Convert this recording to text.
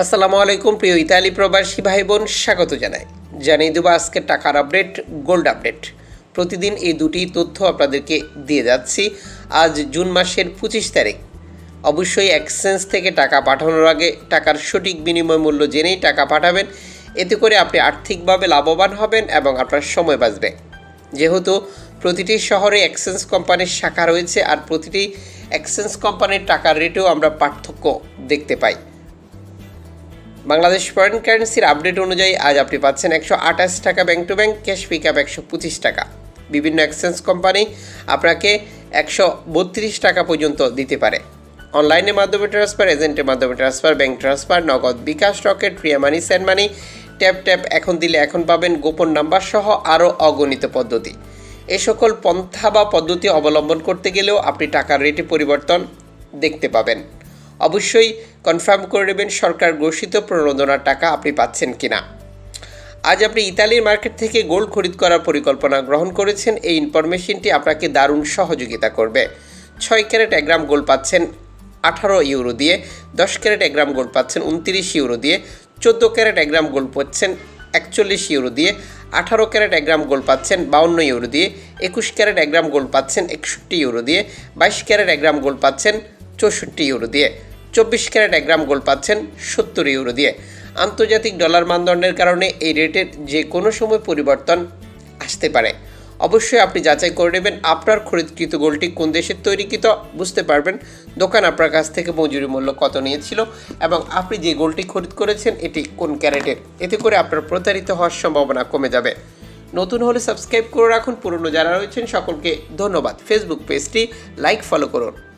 আসসালামু আলাইকুম, প্রিয় ইতালি প্রবাসী ভাই বোন স্বাগত জানাই। জানিয়ে দেবো আজকে টাকার আপডেট, গোল্ড আপডেট। প্রতিদিন এই দুটি তথ্য আপনাদেরকে দিয়ে যাচ্ছি। আজ জুন মাসের পঁচিশ তারিখ। অবশ্যই এক্সচেঞ্জ থেকে টাকা পাঠানোর আগে টাকার সঠিক বিনিময় মূল্য জেনেই টাকা পাঠাবেন। এতে করে আপনি আর্থিকভাবে লাভবান হবেন এবং আপনার সময় বাঁচবে। যেহেতু প্রতিটি শহরে এক্সচেঞ্জ কোম্পানির শাখা রয়েছে, আর প্রতিটি এক্সচেঞ্জ কোম্পানির টাকার রেটেও আমরা পার্থক্য দেখতে পাই। বাংলাদেশ ফরেন কারেন্সির আপডেট অনুযায়ী আজ আপনি পাচ্ছেন একশো আঠাশ টাকা bank to bank cash pick up একশো পঁচিশ টাকা। বিভিন্ন এক্সচেঞ্জ কোম্পানি আপনাকে একশো বত্রিশ টাকা পর্যন্ত দিতে পারে। অনলাইনের মাধ্যমে ট্রান্সফার এজেন্টের মাধ্যমে transfer bank transfer Nagad bKash Rocket Ria money send money tap tap এখন দিলে এখন পাবেন গোপন নাম্বার সহ আরও অগণিত পদ্ধতি। এ সকল পন্থা বা পদ্ধতি অবলম্বন করতে গেলেও আপনি টাকার রেটে পরিবর্তন দেখতে পাবেন। অবশ্যই কনফার্ম করে নেবেন সরকার ঘোষিত প্রণোদনার টাকা আপনি পাচ্ছেন কিনা। আজ আপনি ইতালির মার্কেট থেকে গোল্ড খরিদ করার পরিকল্পনা গ্রহণ করেছেন। এই ইনফরমেশনটি আপনাকে দারুণ সহযোগিতা করবে। ছয় ক্যারেট এক গ্রাম গোল্ড পাচ্ছেন আঠারো ইউরো দিয়ে, দশ ক্যারেট এক গ্রাম গোল্ড পাচ্ছেন উনত্রিশ ইউরো দিয়ে, চোদ্দ ক্যারেট এক গ্রাম গোল্ড পাচ্ছেন একচল্লিশ ইউরো দিয়ে, আঠারো ক্যারেট এক গ্রাম গোল্ড পাচ্ছেন বাউন্ন ইউরো দিয়ে, একুশ ক্যারেট এক গ্রাম গোল্ড পাচ্ছেন একষট্টি ইউরো দিয়ে, বাইশ ক্যারেট এক গ্রাম গোল্ড পাচ্ছেন চৌষট্টি ইউরো দিয়ে। চব্বিশ ক্যারেট এক গ্রাম গোল্ড পাচ্ছেন সত্তর ইউরো দিয়ে। আন্তর্জাতিক ডলার মানদণ্ডের কারণে এই রেটের যে কোনো সময় পরিবর্তন আসতে পারে। অবশ্যই আপনি যাচাই করে নেবেন আপনার খরিদকৃত গোলটি কোন দেশের তৈরিকৃত, বুঝতে পারবেন দোকান আপনার কাছ থেকে মজুরি মূল্য কত নিয়েছিল এবং আপনি যে গোলটি খরিদ করেছেন এটি কোন ক্যারেটের। এতে করে আপনার প্রতারিত হওয়ার সম্ভাবনা কমে যাবে। নতুন হলে সাবস্ক্রাইব করে রাখুন। পুরনো যারা রয়েছেন সকলকে ধন্যবাদ। ফেসবুক পেজটি লাইক, ফলো করুন।